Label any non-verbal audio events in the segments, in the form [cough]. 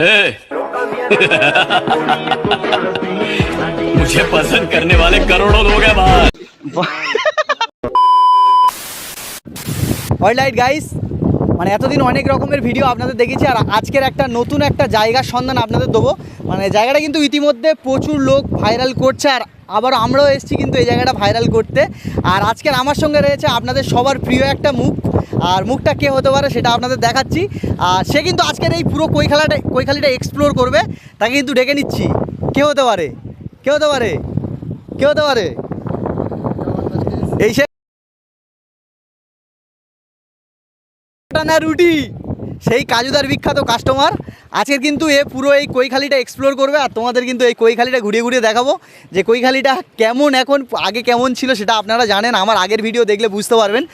[laughs] मुझे पसंद करने वाले करोड़ों लोग हैं बाहर লাইট গাইস মানে এতদিন অনেক রকমের ভিডিও আপনাদের দেখেছি আর আজকের একটা নতুন একটা জায়গার সন্ধান আপনাদের দেবো মানে জায়গাটা কিন্তু ইতিমধ্যে প্রচুর লোক ভাইরাল করছে আর আবার আমরাও এসেছি কিন্তু এই জায়গাটা ভাইরাল করতে আর আজকের আমার সঙ্গে রয়েছে আপনাদের সবার প্রিয় একটা মুখ আর মুখটা কে হতে পারে সেটা আপনাদের দেখাচ্ছি। আর সে কিন্তু আজকের এই পুরো কৈখালাটা কৈখালিটা এক্সপ্লোর করবে তাকে কিন্তু ডেকে নিচ্ছি। কে হতে পারে? কে হতে পারে? কে হতে পারে? এই সে রুটি। সেই কাজুদার বিখ্যাত কাস্টমার আজকের কিন্তু এ পুরো এই কৈখালিটা এক্সপ্লোর করবে আর তোমাদের কিন্তু এই কৈখালিটা ঘুরিয়ে ঘুরিয়ে দেখাবো যে কৈখালিটা কেমন এখন আগে কেমন ছিল সেটা আপনারা জানেন আমার আগের ভিডিও দেখলে বুঝতে পারবেন।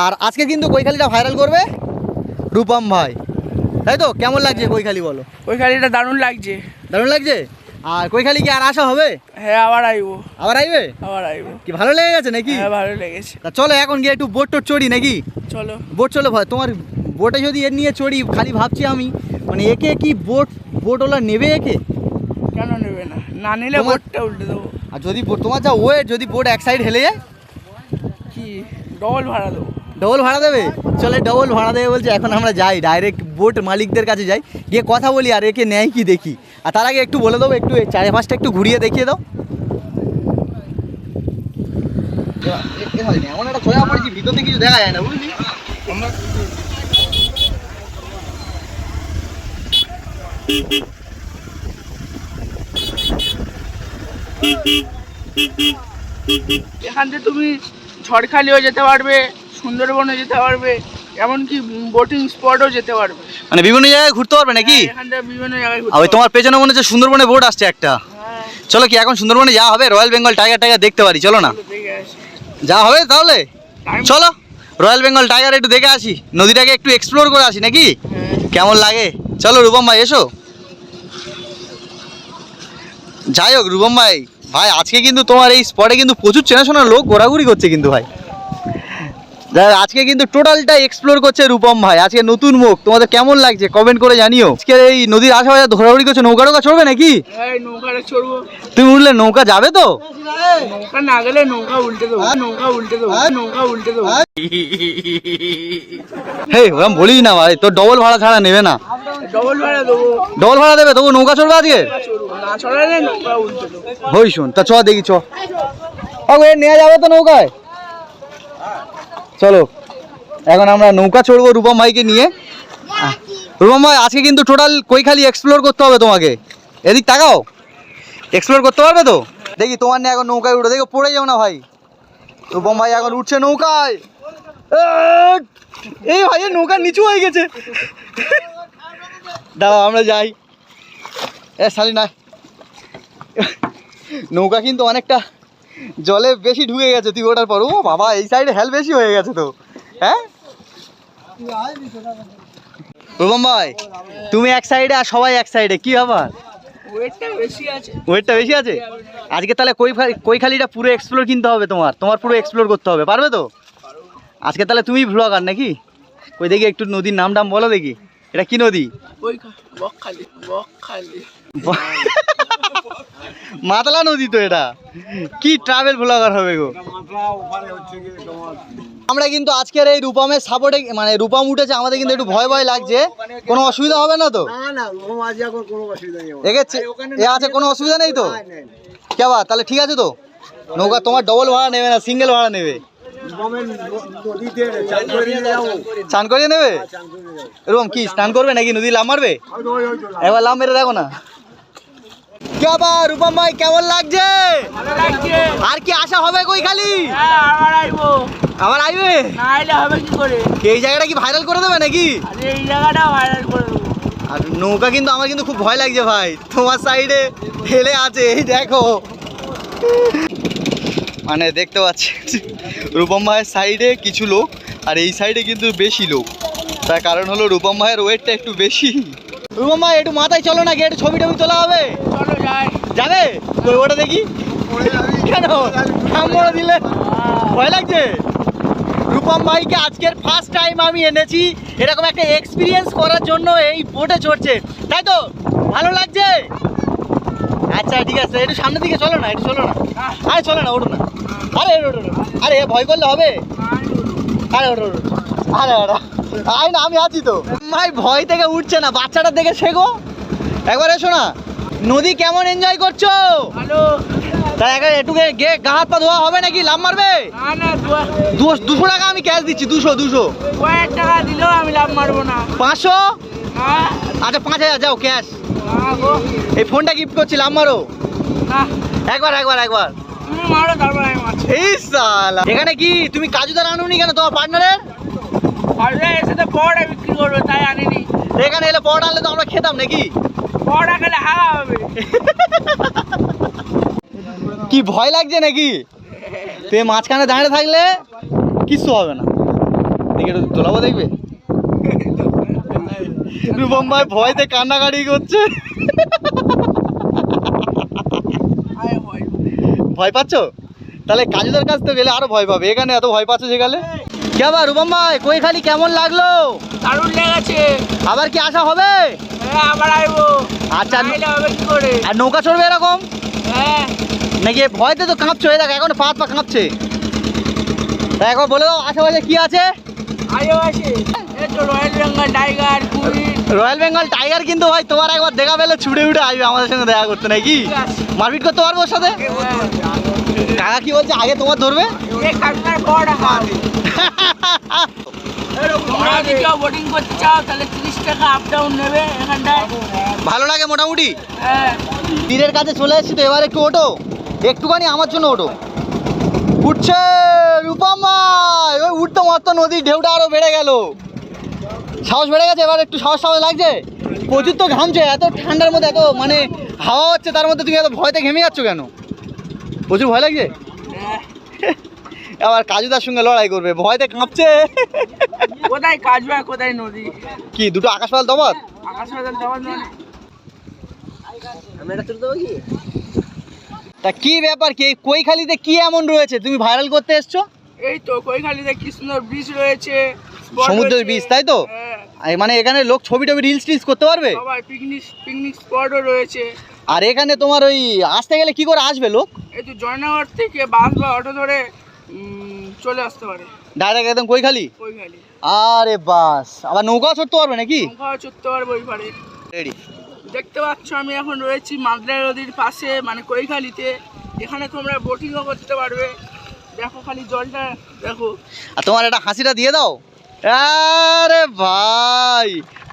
আর আজকে কিন্তু কৈখালিটা ভাইরাল করবে রূপম ভাই। তাই তো? কেমন লাগছে কৈখালি বলো? গাড়িটা দারুণ লাগছে। দারুণ লাগছে? আর কৈখালি কি আর আসা হবে? হ্যাঁ আবার আইবো। আবার আইবে? আবার আইবো। কি ভালো লেগে গেছে নাকি? হ্যাঁ ভালো লেগেছে। তা চলো এখন গিয়ে একটু বোট টোট চড়ি নাকি? চলো। বোট চলো ভাই তোমার বোটে যদি এর নিয়ে চড়ি খালি ভাবছি আমি মানে একে কি বোট বোটওয়ালা নেবে একে? কেন নেবে না? না নিলে বোটটা উল্টে দেবো। আর যদি তোমার যা ওয়েট যদি বোট এক সাইড হেলে যায়? কি? ডবল ভাড়া দেবো। ডবল ভাড়া দেবে? চলে ডবল ভাড়া দেবে বলছে এখন আমরা যাই ডাইরেক্ট বোট মালিকদের কাছে যাই। গিয়ে কথা বলি আর একে নেয় কি দেখি। আর তার আগে একটু বলে দেবো একটু এই চারে পাঁচটা একটু ঘুরিয়ে দেখিয়ে দাও। এমন একটা ছয়া পড়েছি ভিতরে কিছু দেখা যায় না বুঝলি? এখান থেকে তুমি ঝড়খালিও যেতে পারবে সুন্দরবনে যেতে পারবে এমনকি বোটিং স্পটও যেতে পারবে। মানে বিভিন্ন জায়গায় ঘুরতে পারবে নাকি? হ্যাঁ, এখান থেকে বিভিন্ন জায়গায় ওই তোমার পেছনে মনে হচ্ছে সুন্দরবনে বোট আসছে একটা। হ্যাঁ, চলো কি এখন সুন্দরবনে যাওয়া হবে? রয়্যাল বেঙ্গল টাইগার টাইগার দেখতে পারি চলো না। যা হবে তাহলে? চলো রয়্যাল বেঙ্গল টাইগার একটু দেখে আসি। নদীটাকে একটু এক্সপ্লোর করে আসি নাকি? হ্যাঁ, কেমন লাগে? চলো রূপম ভাই, এসো। যাই হোক রূপম ভাই ভাই, আজকে কিন্তু তোমার এই স্পটে কিন্তু প্রচুর চেনাশোনা লোক ঘোরাঘুরি করছে কিন্তু ভাই। আজকে কিন্তু টোটালটা এক্সপ্লোর করছে রূপম ভাই। আজকে নতুন মুখ। তোমাদের কেমন লাগছে? কমেন্ট করে জানিও। আজকে এই নদীর আশেপাশে ঘোরাঘুরি করছে নৌকা টোকা চড়বে নাকি? তুমি উঠলে নৌকা যাবে তো? নৌকা না গেলে নৌকা উল্টে দেবো। নৌকা উল্টে দেবো। নৌকা উল্টে দেবো। হে ওরকম বলিস না ভাই তোর ডবল ভাড়া ছাড়া নেবে না। ডবল ভাড়া দেবো। ডবল ভাড়া দেবে তবু নৌকা চড়বে আজকে? নৌকা নৌকা হই শুন তা চ দেখি চ। নিয়ে যাবে তো নৌকায়? চলো, এখন আমরা নৌকা চড়বো রূপম ভাইকে নিয়ে। রূপম ভাই আজকে কিন্তু টোটাল কৈখালি এক্সপ্লোর করতে হবে তোমাকে। এদিক তাকাও। এক্সপ্লোর করতে পারবে তো? দেখি তোমার নিয়ে এখন নৌকায় উঠে, দেখো পড়ে যাও না ভাই। রূপম ভাই এখন উঠছে নৌকায়। এই ভাই নৌকা নিচু হয়ে গেছে। দাঁড়াও, আমরা যাই। এ শালি না নৌকা কিন্তু অনেকটা জলে বেশি ঢুকে গেছে তুই ওটার পর। ও বাবা এই সাইডে হেল বেশি হয়ে গেছে তো। হ্যাঁ? রূপম ভাই তুমি এক সাইডে আর সবাই এক সাইডে কি ব্যাপার? ওয়েটটা বেশি আছে। আজকে তাহলে কই কৈখালিটা পুরো এক্সপ্লোর কিনতে হবে তোমার তোমার পুরো এক্সপ্লোর করতে হবে পারবে তো? আজকে তাহলে তুমি ভ্লগার নাকি? ওই দেখি একটু নদীর নাম টাম বলো দেখি। এটা কি নদী? বকখালি বকখালি। [laughs] মাতলা নদী তো এটা কি ট্রাভেল ব্লগার হবে গো আমরা কিন্তু আজকের এই রূপমের সাপোর্টে মানে রূপম উঠেছে আমাদের কিন্তু একটু ভয় ভয় লাগছে কোনো অসুবিধা হবে না তো এ আছে কোনো অসুবিধা নেই তো কে বা তাহলে ঠিক আছে তো নৌকা তোমার ডবল ভাড়া নেবে না সিঙ্গেল ভাড়া নেবে স্নান করিয়ে নেবে এরকম কি স্নান করবে নাকি নদী লাভ মারবে একবার লাভ মেরে দেখো না কে রূপম ভাই, কেমন লাগছে? আর কি আশা হবে খালি? এই জায়গাটা কি ভাইরাল করে দেবে নাকি? আর নৌকা কিন্তু আমার কিন্তু খুব ভয় লাগছে ভাই। তোমার সাইডে হেলে আছে, এই দেখো। মানে দেখতে পাচ্ছি, রূপম ভাইয়ের সাইডে কিছু লোক, আর এই সাইডে কিন্তু বেশি লোক। তার কারণ হলো রূপম ভাইয়ের ওয়েটটা একটু বেশি। রূপম ভাই একটু মাথায় চলো না একটু ছবি টবি তোলা হবে। যাবে? কই ওটা দেখি। কেন? কামড় দিলে। ভয় লাগছে? রূপম ভাইকে আজকের ফার্স্ট টাইম আমি এনেছি। এরকম একটা এক্সপিরিয়েন্স করার জন্য এই বোটে চড়ছে। তাই তো? ভালো লাগছে? আচ্ছা ঠিক আছে। একটু সামনের দিকে চলো না একটু চলো না। আরে চলো না ওঠো না। আরে ওঠো। আরে ভয় করলে হবে? আরে ওঠো। আরে ওঠো। আয় না আমি আছি তো। ভাই ভয় থেকে উঠছে না বাচ্চাটা দেখে শেখো। একবার এসো না। নদী কেমন এনজয় করছ? ভালো। তা একবার একটু গে- গে হাত পা ধোয়া হবে নাকি? লাভ মারবে? না না দু- দুশো দুশো টাকা আমি ক্যাশ দিচ্ছি দুশো দুশো। কয়েক টাকা দিলেও আমি লাভ মারবো না। পাঁচশো? হ্যাঁ। আচ্ছা পাঁচ হাজার যাও ক্যাশ গো। এই ফোনটা গিফট করছি লাভ মারো। একবার একবার একবার। এই সালা এখানে কি? তুমি কাজুদার আনুনি কেন তোমার পার্টনারের এসে তো বিক্রি করবে তাই আনিনি। এখানে এলে আনলে তো আমরা খেতাম নাকি? খেলে হবে। কি ভয় লাগছে নাকি? তুমি মাঝখানে দাঁড়িয়ে থাকলে কিচ্ছু হবে না। দেখে একটু তোলাবো দেখবে? রূপম ভাই ভয়তে কান্নাকাটি করছে। ভয়। ভয় পাচ্ছ? তাহলে কাজুদার কাছ তো গেলে আরও ভয় পাবে। এখানে এত ভয় পাচ্ছ সেখানে? কে আবার রূপম ভাই? কই খালি? কেমন লাগল? দারুণ লেগেছে। আবার কি আসা হবে? হ্যাঁ আবার আইবো আচ্ছা। নাইলে হবে কি করে? আর নৌকা চড়বে এরকম? হ্যাঁ। নাকি এ ভয়তে তো কাঁপছো? এই দেখ এখন পা পা কাঁপছে। তা এখন বলে দাও আশেপাশে কি আছে? তো royal Bengal tiger royal Bengal tiger কিন্তু ভাই তোমার একবার দেখা পেলে ছুটে উঠে আসবে আমাদের সঙ্গে দেখা করতে নাকি? মারপিট করতে পারব ওর সাথে? কাকা কি বলছে আগে তোমার ধরবে? [laughs] টাকা ভালো লাগে মোটামুটি? হ্যাঁ। তীরের কাছে চলে এসেছি তো এবার একটু ওঠো। একটুখানি আমার জন্য ওঠো। উঠছে রূপম ওই উঠতে মতো নদীর ঢেউটা আরও বেড়ে গেল। সাহস বেড়ে গেছে? এবার একটু সাহস সাহস লাগছে? প্রচুর তো ঘামছে এত ঠান্ডার মধ্যে এত মানে হাওয়া হচ্ছে তার মধ্যে তুমি এত ভয়তে ঘেমে যাচ্ছ কেন? প্রচুর ভয় লাগছে? হ্যাঁ। আবার কাজুদার সঙ্গে লড়াই করবে ভয়তে কাঁপছে। কোথায় কাজবা কোথায় নদী? কি দুটো আকাশ পাতাল তফাৎ আকাশ দেওয়ার নয় তা কি ব্যাপার কি এই কৈখালিতে কি এমন রয়েছে? তুমি ভাইরাল করতে এসছো? এই তো কৈখালিতে কি সুন্দর ব্রিজ রয়েছে সমুদ্রের beach, তাই তো? মানে এখানে লোক ছবি টবি রিলস টিলস করতে পারবে? সবাই পিকনিক পিকনিক স্পটও রয়েছে। আর এখানে তোমার ওই আসতে গেলে কি করে আসবে লোক? এই তো জয়নগর থেকে বাস বা অটো ধরে চলে আসতে পারে। ডাইরেক্ট একদম কৈখালি? কৈখালি। আরে বাস আবার নৌকাও চড়তে পারবে নাকি? নৌকাও চড়তে পারবে ওই পারে। রেডি দেখতে পাচ্ছ আমি এখন রয়েছি মাদ্রা নদীর পাশে মানে কৈখালিতে। এখানে তোমরা বোটিংও করতে পারবে। দেখো খালি জলটা দেখো। আর তোমার একটা হাসিটা দিয়ে দাও। আরে ভাই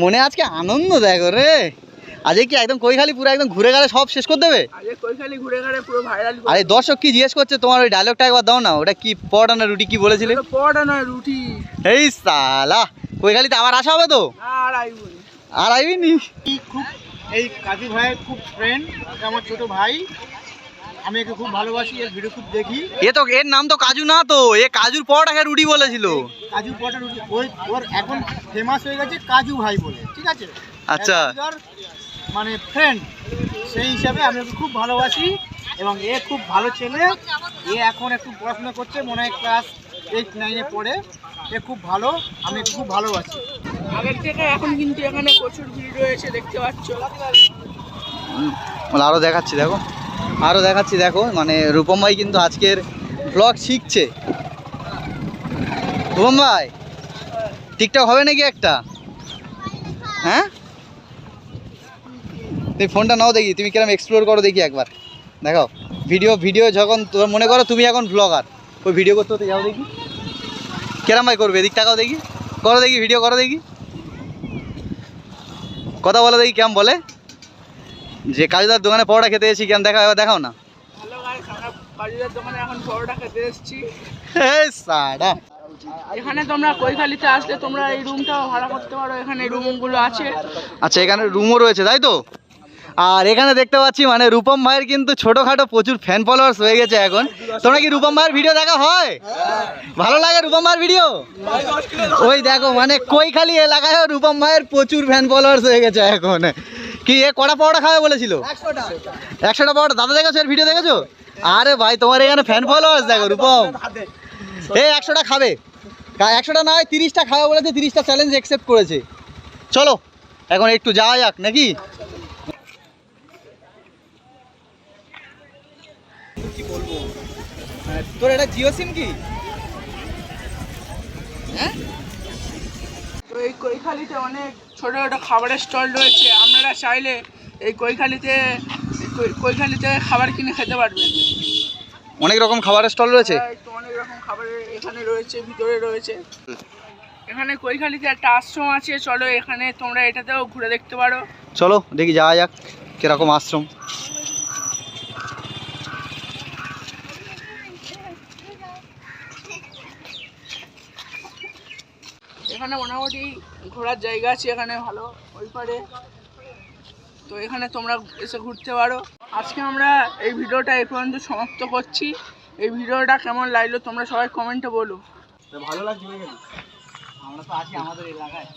মনে আজকে আনন্দ দেখো রে। আজকে কি একদম কৈখালি পুরো একদম ঘুরে গেলে সব শেষ করে দেবে? আরে দর্শক কি জিজ্ঞেস করছে তোমার ওই ডায়লগটা একবার দাও না ওটা কি পড়ানো রুটি কি বলেছিলে? পড়া নয় রুটি। এই সালা কৈখালিতে আবার আসা হবে তো? আর আইবো আইবি নি? খুব এই কাজু ভাইয়ের খুব ফ্রেন্ড আমার ছোট ভাই। আমি একে খুব ভালোবাসি এর ভিডিও খুব দেখি। এ তো এর নাম তো কাজু না তো এ কাজুর পরোটাকে রুটি বলেছিল। কাজু পটার ওই ওর এখন ফেমাস হয়ে গেছে কাজু ভাই বলে ঠিক আছে? আচ্ছা। মানে ফ্রেন্ড সেই হিসাবে আমি ওকে খুব ভালোবাসি এবং এ খুব ভালো ছেলে। এ এখন একটু পড়াশোনা করছে মনে হয় ক্লাস এইট নাইনে পড়ে। এ খুব ভালো আমি খুব ভালোবাসি। আগের থেকে এখন কিন্তু এখানে প্রচুর ভিড় রয়েছে দেখতে পাচ্ছ। আরও দেখাচ্ছি দেখো। আরও দেখাচ্ছি, দেখো মানে রূপম ভাই কিন্তু আজকের ব্লগ শিখছে। রূপম ভাই টিকটক হবে নাকি একটা? হ্যাঁ? তুমি ফোনটা নাও দেখি, তুমি কিরম এক্সপ্লোর করো দেখি একবার। দেখো ভিডিও ভিডিও যখন তোমার মনে করো তুমি এখন ব্লগার ওই ভিডিও করতে হতে যাও দেখি। কিরম ভাই করবে এদিক টাকাও দেখি। করো দেখি ভিডিও করো দেখি। কথা বলো দেখি কেমন বলে? যে কাজুদার দোকানে পরোটা খেতে এসেছি কেন দেখা দেখাও না। এখন তোমরা কৈখালিতে আসলে তোমরা এই ভাড়া করতে পারো এখানে রুমগুলো আছে। আচ্ছা এখানে রুমও রয়েছে তাই তো? আর এখানে দেখতে পাচ্ছি মানে রূপম ভাইয়ের কিন্তু ছোটোখাটো প্রচুর ফ্যান ফলোয়ার্স হয়ে গেছে এখন। তোমরা কি রূপম ভাইয়ের ভিডিও দেখা হয়? ভালো লাগে রূপম ভাইয়ের ভিডিও ওই দেখো মানে কৈখালি এলাকায় রূপম ভাইয়ের প্রচুর ফ্যান ফলোয়ার্স হয়ে গেছে এখন। কি এ কড়া পাওয়াটা খাবে বলেছিল? একশোটা। পাওয়াটা দাদা দেখেছ এর ভিডিও দেখেছ? আরে ভাই তোমার এখানে ফ্যান ফলোয়ার্স দেখো রূপম। এ একশোটা খাবে। একশোটা নয় তিরিশটা খাবে বলেছে তিরিশটা চ্যালেঞ্জ অ্যাকসেপ্ট করেছে। চলো এখন একটু যাওয়া যাক নাকি? তোর এটা জিও সিম কি? হ্যাঁ? তো এই অনেক ছোটো ছোটো খাবারের স্টল রয়েছে আপনারা চাইলে এই কৈখালিতে কৈখালিতে খাবার কিনে খেতে পারবেন। অনেক রকম খাবারের স্টল রয়েছে? হ্যাঁ, অনেক রকম খাবারের এখানে রয়েছে ভিতরে রয়েছে। এখানে কৈখালিতে একটা আশ্রম আছে চলো এখানে তোমরা এটাতেও ঘুরে দেখতে পারো। চলো দেখি যাওয়া যাক কীরকম আশ্রম। এখানে মোটামুটি ঘোরার জায়গা আছে, এখানে ভালো, ওই পারে। তো এখানে তোমরা এসে ঘুরতে পারো। আজকে আমরা এই ভিডিওটা এই পর্যন্ত সমাপ্ত করছি। এই ভিডিওটা কেমন লাগল তোমরা সবাই কমেন্টে বলো। ভালো লাগছে আমরা তো আছি আমাদের এলাকায়।